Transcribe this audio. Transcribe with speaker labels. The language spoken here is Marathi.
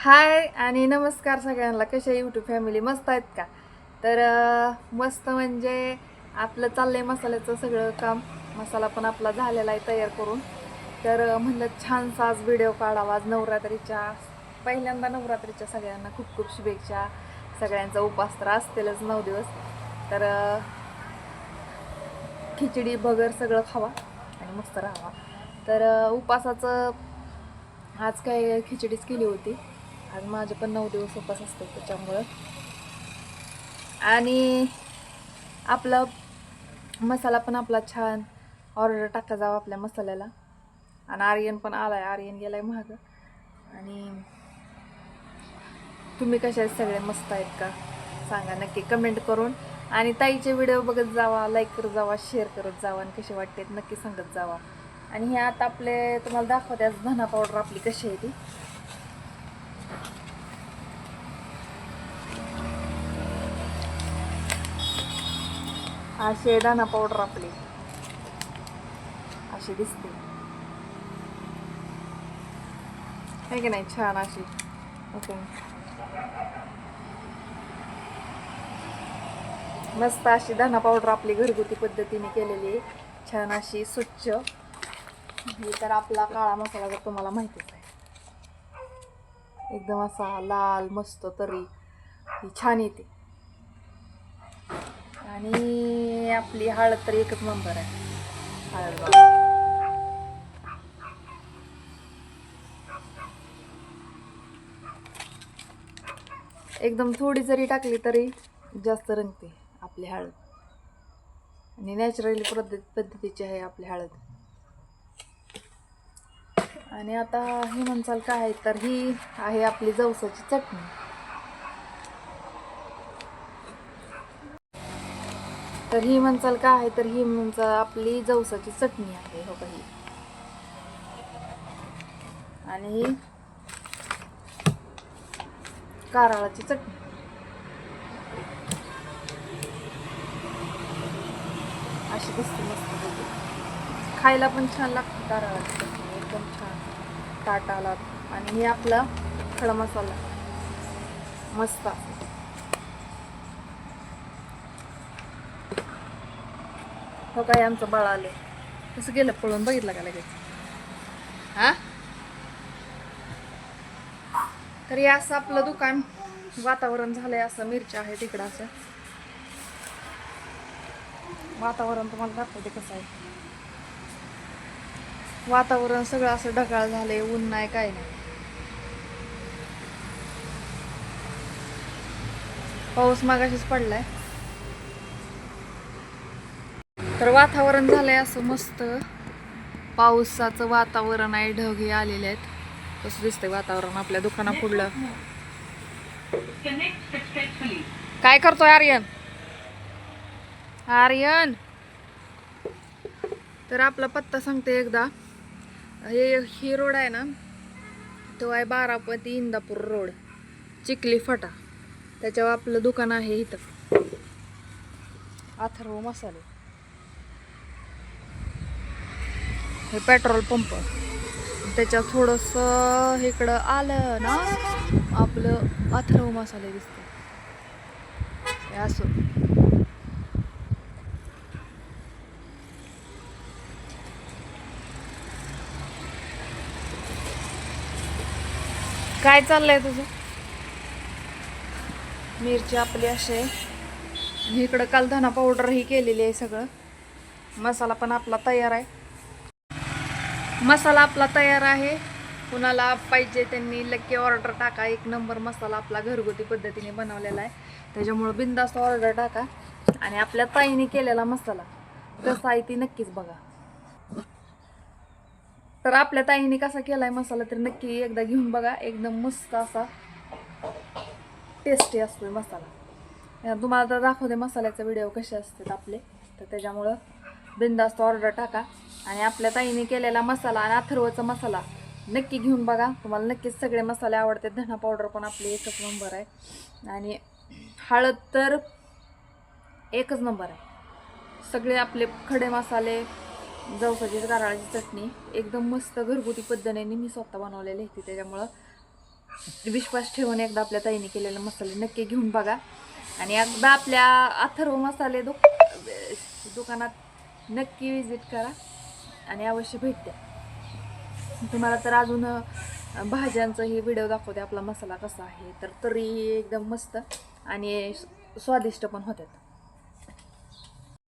Speaker 1: हाय आणि नमस्कार सगळ्यांना. कशा यूट्यूब फॅमिली मस्त आहेत का? तर मस्त म्हणजे आपलं चाललंय मसाल्याचं सगळं काम. मसाला पण आपला झालेला आहे तयार करून. तर म्हणलं छानसा आज व्हिडिओ काढावा. आज नवरात्रीच्या पहिल्यांदा नवरात्रीच्या सगळ्यांना खूप खूप शुभेच्छा. सगळ्यांचा उपास तर असतीलच नऊ दिवस. तर खिचडी भगर सगळं खावा आणि मस्त राहावा. तर उपासाचं आज काय खिचडीच केली होती. आज माझे पण नऊ दिवस उपास असतो त्याच्यामुळं. आणि आपला मसाला पण आपला छान ऑर्डर टाकला जावा आपल्या मसाल्याला. आणि आर्यन पण आलाय आर्यन गेलाय महाग आणि तुम्ही कशा आहेत सगळे मस्त आहेत का? सांगा नक्की कमेंट करून. आणि ताईचे व्हिडिओ बघत जावा लाईक करत जावा शेअर करत जावा आणि कसे वाटते नक्की सांगत जावा. आणि हे आता आपले तुम्हाला दाखवते आज धना पावडर आपली कशी आहे ती. अशी दाना पावडर आपली. अशी दिसते. आहे की नाही? छान अशी. ओके. मस्त अशी दाना पावडर आपली घरगुती पद्धतीने केलेली आहे. छान अशी स्वच्छ. हे तर आपला काळा मसाला जर तुम्हाला माहितीच आहे. एकदम असा लाल मस्त तरी. ही छान येते. आणि आपली हळद तर एकच नंबर आहे. हळद. एकदम थोडी जरी टाकली तरी जास्त रंगते आपली हळद. आणि नॅचरली पद्धत पद्धतीची आहे आपली हळद. आणि आता हे म्हणसाल काय तर ही आहे आपली जवसाची चटणी. तर ही म्हणचाल काय? आहे तर ही म्हणचाल आपली जवसाची चटणी आहे हो काही आणि ही कारळाची चटणी. अशी दिसते मस्त खायला पण छान लागते कारळाची चटणी एकदम छान. ताट आला. आणि हे आपला खडा मसाला. मस्त असं. हो काय आमचं बाळ आले कसं गेलं पळून बघितलं का लगेच? हा? तर असं आपलं दुकान वातावरण झालंय असं मिरच्या आहे तिकडं असं. वातावरण तुम्हाला दाखवते कसं आहे. वातावरण सगळं असं ढगाळ झालंय ऊन नाही काय नाही. पाऊस मागाशीच पडलाय. तर वातावरण झालंय असं मस्त. पावसाचं वातावरण आहे ढग हे आलेले आहेत. कसं दिसतंय वातावरण आपल्या दुकाना पुढलं? काय करतोय आर्यन? आर्यन! तर आपला पत्ता सांगते एकदा. हे ही रोड आहे ना तो आहे बारापती इंदापूर रोड. चिखली फटा. त्याच्यावर आपलं दुकान आहे इथं. अथर्व मसाले. हे पेट्रोल पंप. त्याच्यात थोडंसं इकडं आलं ना आपलं अथर्व मसाले दिसते हे असं. काय चाललंय तुझं? मिरची आपली असे आणि इकडं काल धना पावडर ही केलेली आहे सगळं. मसाला पण आपला तयार आहे. मसाला आपला तयार आहे. कुणाला पाहिजे त्यांनी लक्की ऑर्डर टाका. एक नंबर मसाला आपला घरगुती पद्धतीने बनवलेला आहे. त्याच्यामुळं बिंदास्त ऑर्डर टाका. आणि आपल्या ताईने केलेला मसाला. कसा आहे ती नक्कीच बघा. तर आपल्या ताईने कसा केलाय मसाला तर नक्की एकदा घेऊन बघा. एकदम मस्त असा टेस्टी असतोय मसाला. तुम्हाला तर दाखवते मसाल्याचे व्हिडिओ कसे असतात आपले. तर त्याच्यामुळं बिंदास्त ऑर्डर टाका. आणि आपल्या ताईने केलेला मसाला आणि अथर्वचा मसाला नक्की घेऊन बघा. तुम्हाला नक्कीच सगळे मसाले आवडतात. धना पावडर पण आपली एकच नंबर आहे. आणि हळद तर एकच नंबर आहे. सगळे आपले खडे मसाले जवसाची गाराळाची चटणी एकदम मस्त घरगुती पद्धतीने मी स्वतः बनवलेली होती त्याच्यामुळं विश्वास ठेवून एकदा आपल्या ताईने केलेले मसाले नक्की घेऊन बघा. आणि एकदा आपल्या अथर्व मसाले दुक दुकानात नक्की विजिट करा. आणि अवश्य भेट द्या तुम्हाला तर अजून भाज्यांचाही व्हिडिओ दाखवते आपला मसाला कसा आहे तर तरी एकदम मस्त आणि स्वादिष्ट पण होतात